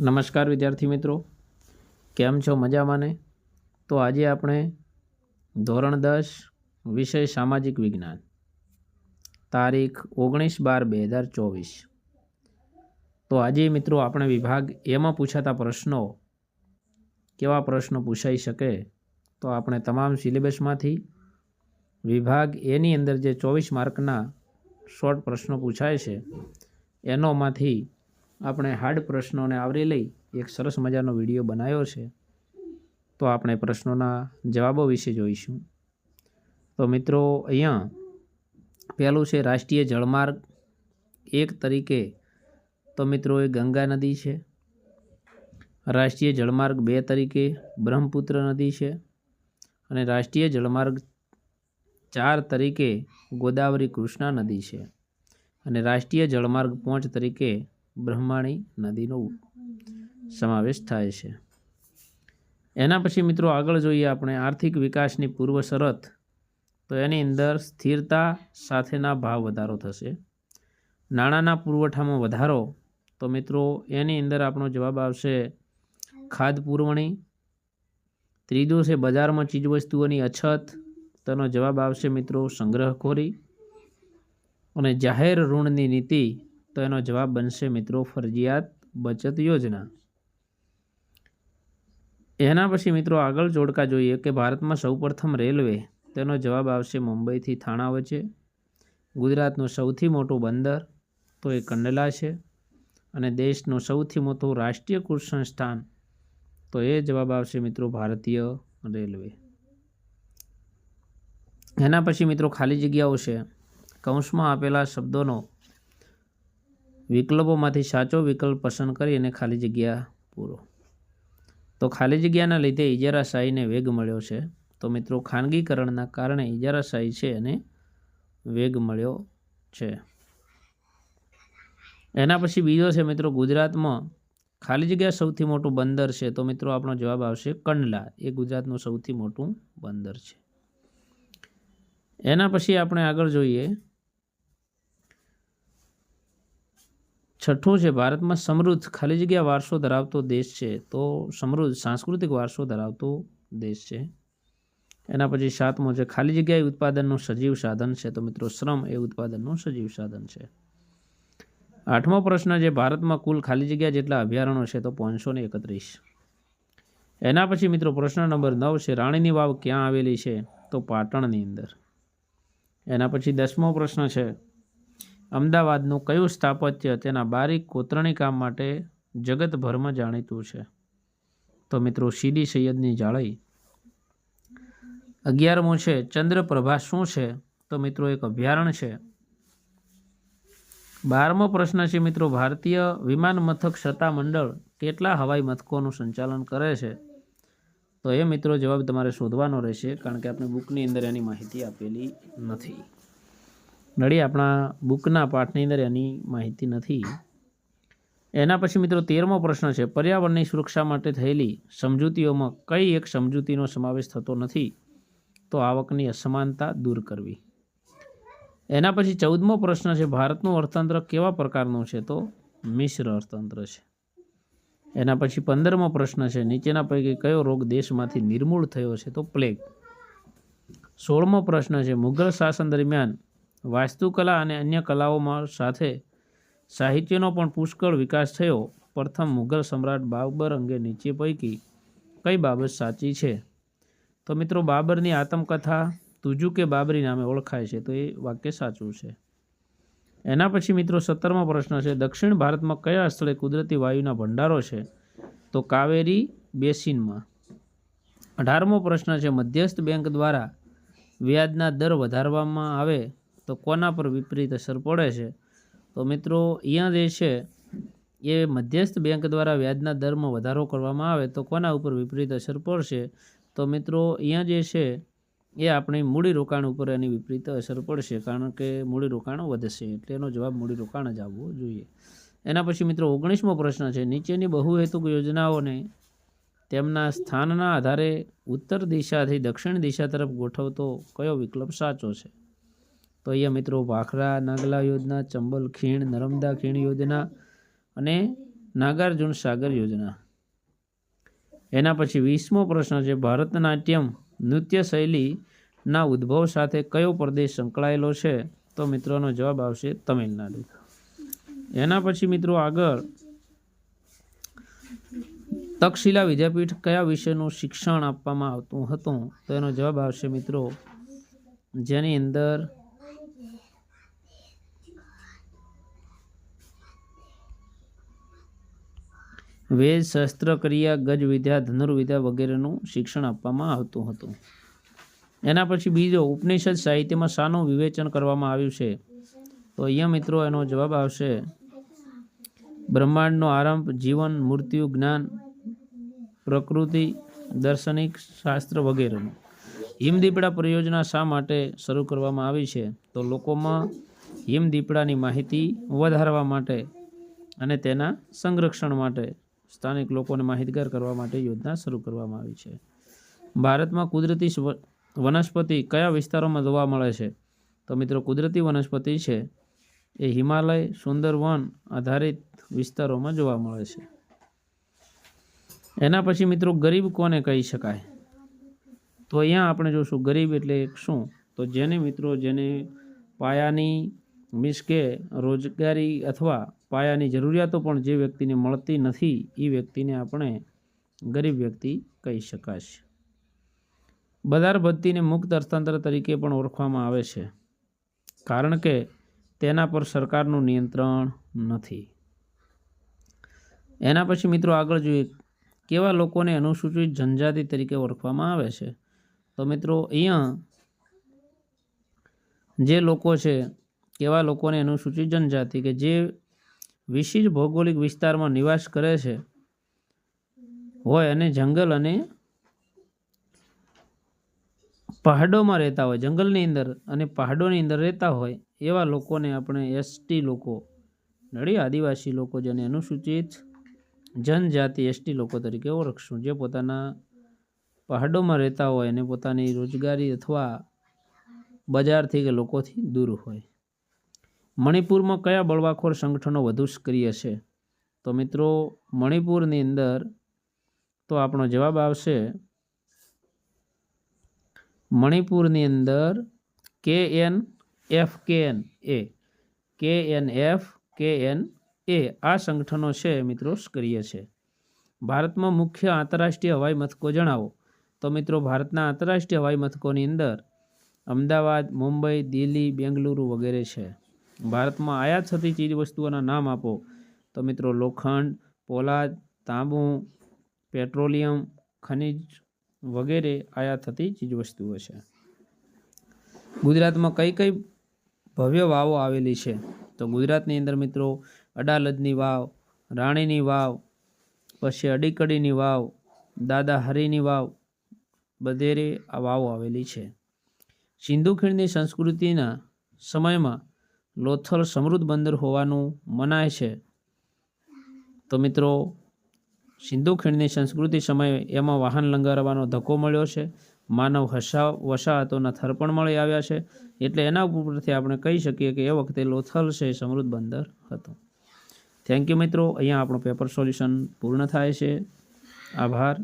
નમસ્કાર વિદ્યાર્થી મિત્રો. કેમ છો? મજામાં ને તો આજે આપણે ધોરણ દસ, વિષય સામાજિક વિજ્ઞાન. તારીખ ઓગણીસ બાર બે હજાર ચોવીસ. તો આજે મિત્રો આપણે વિભાગ એમાં પૂછાતા પ્રશ્નો, કેવા પ્રશ્નો પૂછાઈ શકે, તો આપણે તમામ સિલેબસમાંથી વિભાગ એની અંદર જે ચોવીસ માર્કના શોર્ટ પ્રશ્નો પૂછાય છે, એનોમાંથી આપણે હાર્ડ પ્રશ્નોને આવરી લઈ એક સરસ મજાનો વીડિયો બનાવ્યો છે, તો આપણે પ્રશ્નોના જવાબો વિશે જોઈશું. તો મિત્રો, અહીંયા પહેલું છે રાષ્ટ્રીય જળમાર્ગ. એક તરીકે તો મિત્રો એ ગંગા નદી છે. રાષ્ટ્રીય જળમાર્ગ બે તરીકે બ્રહ્મપુત્ર નદી છે. અને રાષ્ટ્રીય જળમાર્ગ ચાર તરીકે ગોદાવરી કૃષ્ણા નદી છે. અને રાષ્ટ્રીય જળમાર્ગ પાંચ તરીકે બ્રહ્માણી નદીનો સમાવેશ થાય છે. એના પછી મિત્રો આગળ જોઈએ આપણે આર્થિક વિકાસની પૂર્વ શરત. તો એની અંદર સ્થિરતા સાથેના ભાવ વધારો થશે. નાણાંના પુરવઠામાં વધારો. તો મિત્રો એની અંદર આપણો જવાબ આવશે ખાદ પુરવણી, ત્રીજું છે બજારમાં ચીજવસ્તુઓની અછત. તેનો જવાબ આવશે મિત્રો સંગ્રહખોરી અને જાહેર ઋણની નીતિ. તો એનો જવાબ બનશે મિત્રો ફરજિયાત બચત યોજના. એના પછી મિત્રો આગળ જોડકા જોઈએ કે ભારતમાં સૌપ્રથમ રેલવે, તેનો જવાબ આવશે મુંબઈથી થાણા વચ્ચે. ગુજરાતનું સૌથી મોટું બંદર તો એ કંડલા છે અને દેશનું સૌથી મોટું રાષ્ટ્રીય કૃષિ સંસ્થાન તો એ જવાબ આવશે મિત્રો ભારતીય રેલવે. એના પછી મિત્રો ખાલી જગ્યાઓ છે. કૌંસમાં આપેલા શબ્દોનો વિકલ્પોમાંથી સાચો વિકલ્પ પસંદ કરી અને ખાલી જગ્યા પૂરો. તો ખાલી જગ્યાના લીધે ઇજારાશાહીને વેગ મળ્યો છે. તો મિત્રો, ખાનગીકરણના કારણે ઇજારાશાહી છે અને વેગ મળ્યો છે. એના પછી બીજો છે મિત્રો, ગુજરાતમાં ખાલી જગ્યા સૌથી મોટું બંદર છે. તો મિત્રો, આપણો જવાબ આવશે કંડલા. એ ગુજરાતનું સૌથી મોટું બંદર છે. એના પછી આપણે આગળ જોઈએ છઠ્ઠું છે, ભારતમાં સમૃદ્ધ ખાલી જગ્યા વારસો ધરાવતો દેશ છે. તો સમૃદ્ધ સાંસ્કૃતિક વારસો ધરાવતો દેશ છે. એના પછી સાતમો છે, ખાલી જગ્યા એ ઉત્પાદનનું સજીવ સાધન છે. તો મિત્રો, શ્રમ એ ઉત્પાદનનું સજીવ સાધન છે. આઠમો પ્રશ્ન છે, ભારતમાં કુલ ખાલી જગ્યા જેટલા અભયારણ્યો છે, તો પાંચસો ને એકત્રીસ. એના પછી મિત્રો, પ્રશ્ન નંબર નવ છે, રાણીની વાવ ક્યાં આવેલી છે? તો પાટણની અંદર. એના પછી દસમો પ્રશ્ન છે અમદાવાદનું કયું સ્થાપત્ય તેના બારીક કોતરણી કામ માટે જગતભરમાં જાણીતું છે? તો મિત્રો, સીડી સૈયદની જાળઈ. અગિયારમું છે, ચંદ્રપ્રભા શું છે? તો મિત્રો, એક અભયારણ્ય છે. બારમો પ્રશ્ન છે મિત્રો, ભારતીય વિમાન મથક સત્તા મંડળ કેટલા હવાઈ મથકોનું સંચાલન કરે છે? તો એ મિત્રો જવાબ તમારે શોધવાનો રહેશે, કારણ કે આપણે બુકની અંદર એની માહિતી આપેલી નથી. નડી આપણા બુકના પાઠની અંદર એની માહિતી નથી. એના પછી મિત્રો તેરમો પ્રશ્ન છે, પર્યાવરણની સુરક્ષા માટે થયેલી સમજૂતીઓમાં કઈ એક સમજૂતીનો સમાવેશ થતો નથી? તો આવકની અસમાનતા દૂર કરવી. એના પછી ચૌદમો પ્રશ્ન છે, ભારતનું અર્થતંત્ર કેવા પ્રકારનું છે? તો મિશ્ર અર્થતંત્ર છે. એના પછી પંદરમો પ્રશ્ન છે, નીચેના પૈકી કયો રોગ દેશમાંથી નિર્મૂળ થયો છે? તો પ્લેગ. સોળમો પ્રશ્ન છે, મુઘલ શાસન દરમિયાન વાસ્તુકલા અને અન્ય કલાઓમાં સાથે સાહિત્યનો પણ પુષ્કળ વિકાસ થયો. પ્રથમ મુઘલ સમ્રાટ બાબર અંગે નીચે પૈકી કઈ બાબત સાચી છે? તો મિત્રો, બાબરની આત્મકથા તુજુ કે બાબરી નામે ઓળખાય છે, તો એ વાક્ય સાચું છે. એના પછી મિત્રો, સત્તરમો પ્રશ્ન છે, દક્ષિણ ભારતમાં કયા સ્થળે કુદરતી વાયુના ભંડારો છે? તો કાવેરી બેસિનમાં. અઢારમો પ્રશ્ન છે, મધ્યસ્થ બેંક દ્વારા વ્યાજના દર વધારવામાં આવે તો કોના પર વિપરીત અસર પડે છે? તો મિત્રો અહીંયા જે છે, એ મધ્યસ્થ બેંક દ્વારા વ્યાજના દરમાં વધારો કરવામાં આવે તો કોના ઉપર વિપરીત અસર પડશે? તો મિત્રો અહીંયા જે છે, એ આપણી મૂડી રોકાણ ઉપર એની વિપરીત અસર પડશે કારણ કે મૂડી રોકાણ વધશે એટલે એનો જવાબ મૂડી રોકાણ જ આવવો જોઈએ. એના પછી મિત્રો, ઓગણીસમો પ્રશ્ન છે, નીચેની બહુહેતુક યોજનાઓને તેમના સ્થાનના આધારે ઉત્તર દિશાથી દક્ષિણ દિશા તરફ ગોઠવતો કયો વિકલ્પ સાચો છે? તો અહીંયા મિત્રો ભાખરા નાગલા યોજના, ચંબલ ખીણ, નર્મદા ખીણ યોજના અને નાગાર્જુન સાગર યોજના. એના પછી વીસમો પ્રશ્ન છે, ભરતનાટ્યમ નૃત્ય શૈલીના ઉદ્ભવ સાથે કયો પ્રદેશ સંકળાયેલો છે? તો મિત્રોનો જવાબ આવશે તમિલનાડુ એના પછી મિત્રો આગળ, તક્ષશિલા વિદ્યાપીઠ કયા વિષયનું શિક્ષણ આપવામાં આવતું હતું? તો એનો જવાબ આવશે મિત્રો, જેની અંદર વેદ શસ્ત્રક્રિયા ગજવિદ્યા ધનુર્વિદ્યા વગેરેનું શિક્ષણ આપવામાં આવતું હતું. એના પછી બીજો ઉપનિષદ સાહિત્યમાં શાનું વિવેચન કરવામાં આવ્યું છે. તો અહીંયા મિત્રો એનો જવાબ આવશે. બ્રહ્માંડનો આરંભ, જીવન, મૃત્યુ, જ્ઞાન, પ્રકૃતિ, દર્શનિક શાસ્ત્ર વગેરેનું. હિમદીપડા પરિયોજના શા માટે શરૂ કરવામાં આવી છે? તો લોકોમાં હિમદીપડાની માહિતી વધારવા માટે અને તેના સંરક્ષણ માટે સ્થાનિક લોકોને માહિતગાર કરવા માટે યોજના શરૂ કરવામાં આવી છે. ભારતમાં કુદરતી વનસ્પતિ કયા વિસ્તારોમાં જોવા મળે છે? તો મિત્રો, કુદરતી વનસ્પતિ છે એ હિમાલય, સુંદરવન આધારિત વિસ્તારોમાં જોવા મળે છે. એના પછી મિત્રો, ગરીબ કોને કહી શકાય? તો અહીંયા આપણે જોશું, ગરીબ એટલે શું? તો જેને મિત્રો, જેને પાયાની મીન્સ કે રોજગારી અથવા પાયાની જરૂરિયાતો પણ જે વ્યક્તિને મળતી નથી એ વ્યક્તિને આપણે ગરીબ વ્યક્તિ કહી શકાશે. બજાર ભત્તીને મુક્ત અર્થતંત્ર તરીકે પણ ઓળખવામાં આવે છે, કારણ કે તેના પર સરકારનું નિયંત્રણ નથી. એના પછી મિત્રો આગળ જોઈએ, કેવા લોકોને અનુસૂચિત જનજાતિ તરીકે ઓળખવામાં આવે છે? તો મિત્રો અહીંયા જે લોકો છે, કેવા લોકોને અનુસૂચિત જનજાતિ કે જે વિશિષ્ટ ભૌગોલિક વિસ્તારમાં નિવાસ કરે છે. હોય અને જંગલ અને પહાડોમાં રહેતા હોય. જંગલની અંદર અને પહાડોની અંદર રહેતા હોય એવા લોકોને આપણે એસટી લોકો નડી આદિવાસી લોકો જેને અનુસૂચિત જનજાતિ એસટી લોકો તરીકે ઓળખશું, જે પોતાના પહાડોમાં રહેતા હોય અને પોતાની રોજગારી અથવા બજારથી કે લોકોથી દૂર હોય. મણિપુરમાં કયા બળવાખોર સંગઠનો વધુ સક્રિય છે? તો મિત્રો, મણિપુરની અંદર તો આપણો જવાબ આવશે મણિપુરની અંદર K N F K N A. K N F K N A આ સંગઠનો છે મિત્રો સક્રિય છે. ભારતમાં મુખ્ય આંતરરાષ્ટ્રીય હવાઈ મથકો જણાવો. તો મિત્રો, ભારતના આંતરરાષ્ટ્રીય હવાઈ મથકોની અંદર અમદાવાદ, મુંબઈ, દિલ્હી, બેંગલુરુ વગેરે છે. ભારતમાં આયાત થતી ચીજવસ્તુઓના નામ આપો. તો મિત્રો, લોખંડ, પોલાદ, તાંબુ, પેટ્રોલિયમ, ખનિજ વગેરે આયાત થતી ચીજવસ્તુઓ છે. ગુજરાતમાં કઈ કઈ ભવ્ય વાવો આવેલી છે? તો ગુજરાતની અંદર મિત્રો, અડાલજની વાવ, રાણીની વાવ, પછી અડીકડીની વાવ, દાદા હરિની વાવ, બધેરે આ વાવો આવેલી છે. સિંધુ ખીણની સંસ્કૃતિના સમયમાં લોથલ સમૃદ્ધ બંદર હોવાનું મનાય છે. તો મિત્રો, સિંધુ ખીણની સંસ્કૃતિ સમયે એમાં વાહન લંગારવાનો ધક્કો મળ્યો છે. માનવ હસા વસાહતોના થર પણ મળી આવ્યા છે. એટલે એના ઉપરથી આપણે કહી શકીએ કે એ વખતે લોથલ છે સમૃદ્ધ બંદર હતું. થેન્ક યુ મિત્રો. અહીંયા આપણું પેપર સોલ્યુશન પૂર્ણ થાય છે. આભાર.